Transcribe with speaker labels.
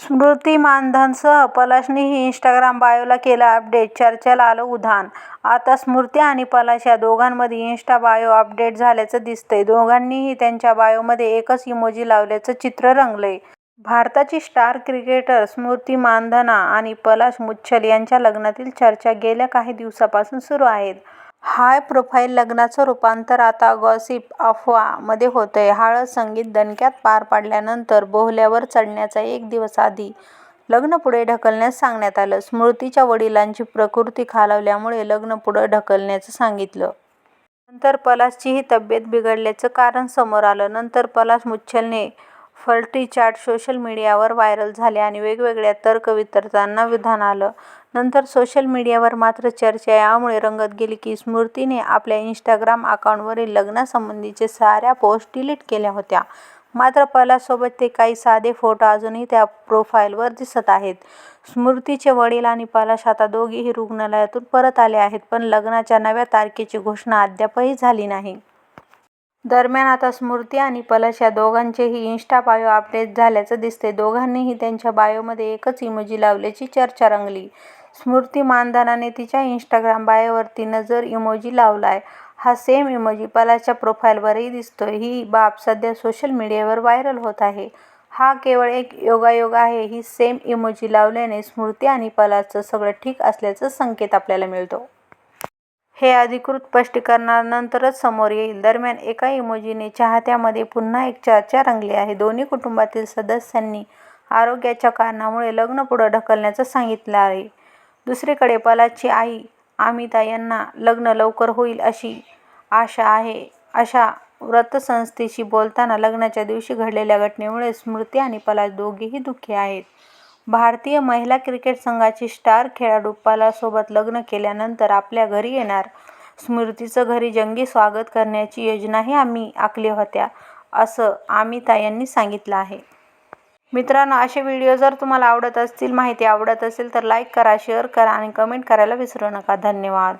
Speaker 1: स्मृती मानधनसह पलाशनेही Instagram बायोला केलं update, चर्चेला आलं उधाण! आता स्मृती आणि पलाश या दोघांमध्ये इन्स्टा बायो अपडेट झाल्याचं दिसतंय. दोघांनीही त्यांच्या बायोमध्ये एकच इमोजी लावल्याचं चित्र रंगलंय. भारताची स्टार क्रिकेटर स्मृती मानधना आणि पलाश मुच्छल यांच्या लग्नातील चर्चा गेल्या काही दिवसांपासून सुरू आहेत. हाय प्रोफाईल लग्नाचं रूपांतर आता गॉसिप, अफवा मध्ये होतंय. हळद-संगीत दणक्यात पार पाडल्यानंतर बोहल्यावर चढण्याच्या एक दिवस आधी लग्न पुढे ढकलण्यास सांगण्यात आलं. स्मृतीच्या वडिलांची प्रकृती खालावल्यामुळे लग्न पुढे ढकलण्याचं सांगितलं. नंतर पलाशचीही तब्येत बिघडल्याचं कारण समोर आलं. नंतर पलाश मुच्छलने फलटी चार्ट सोशल मीडियावर व्हायरल झाले आणि वेगवेगळ्या तर्कवितर्कांना विधान आलं. नंतर सोशल मीडियावर मात्र चर्चा यामुळे रंगत गेली की स्मृतीने आपल्या इन्स्टाग्राम अकाउंटवरील लग्नासंबंधीच्या साऱ्या पोस्ट डिलीट केल्या होत्या. मात्र पलाशसोबतचे काही साधे फोटो अजूनही त्या प्रोफाईलवर दिसत आहेत. स्मृतीचे वडील आणि पलाश आता दोघेही रुग्णालयातून परत आले आहेत. पण लग्नाच्या नव्या तारखेची घोषणा अद्यापही झाली नाही. दरम्यान, आता स्मृती आणि पलश या दोघांचेही इन्स्टा बायो अपडेट झाल्याचं दिसतंय. दोघांनीही त्यांच्या बायोमध्ये एकच इमोजी लावल्याची चर्चा रंगली. स्मृती मानधनाने तिच्या इन्स्टाग्राम बायोवरती नजर इमोजी लावलाय. हा सेम इमोजी पलाच्या प्रोफाईलवरही दिसतोय. ही बाब सध्या सोशल मीडियावर व्हायरल होत आहे. हा केवळ एक योगायोग आहे ही सेम इमोजी लावल्याने स्मृती आणि पलाचं सगळं ठीक असल्याचा संकेत आपल्याला मिळतो? हे अधिकृत स्पष्टीकरणानंतरच समोर येईल. दरम्यान, एका इमोजीने चाहत्यांमध्ये पुन्हा एक चर्चा रंगली आहे. दोन्ही कुटुंबातील सदस्यांनी आरोग्याच्या कारणामुळे लग्न पुढे ढकलण्याचं सांगितलं आहे. दुसरीकडे पलाशची आई अमिता यांना लग्न लवकर होईल अशी आशा आहे. अशा वृत्तसंस्थेशी बोलताना लग्नाच्या दिवशी घडलेल्या घटनेमुळे स्मृती आणि पलाश दोघेही दुःखी आहेत. भारतीय महिला क्रिकेट संघाची स्टार खेळाडूपालासोबत लग्न केल्यानंतर आपल्या घरी येणार स्मृतीचं घरी जंगी स्वागत करण्याची योजनाही आम्ही आखल्या होत्या, असं अमिता यांनी सांगितलं आहे. मित्रांनो, असे व्हिडिओ जर तुम्हाला आवडत असतील, माहिती आवडत असेल तर लाईक करा, शेअर करा आणि कमेंट करायला विसरू नका. धन्यवाद!